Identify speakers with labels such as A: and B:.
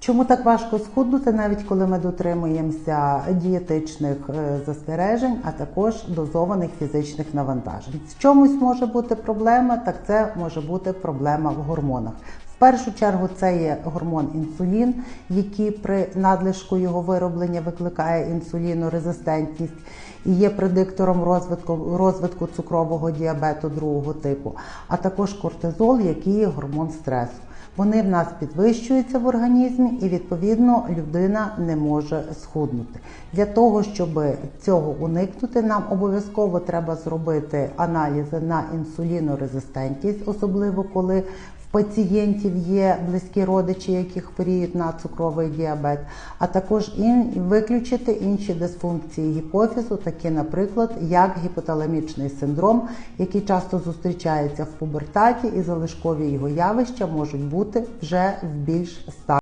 A: Чому так важко схуднути, навіть коли ми дотримуємося дієтичних е, застережень, а також дозованих фізичних навантажень? В чомусь може бути проблема, так це може бути проблема в гормонах. В першу чергу це є гормон інсулін, який при надлишку його вироблення викликає інсулінорезистентність і є предиктором розвитку, розвитку цукрового діабету другого типу, а також кортизол, який є гормон стресу. Вони в нас підвищуються в організмі, і відповідно людина не може схуднути. Для того, щоб цього уникнути, нам обов'язково треба зробити аналізи на інсулінорезистентність, особливо коли пацієнтів є близькі родичі, які хворіють на цукровий діабет, а також і виключити інші дисфункції гіпофізу, такі, наприклад, як гіпоталамічний синдром, який часто зустрічається в пубертаті, і залишкові його явища можуть бути вже в більш ста.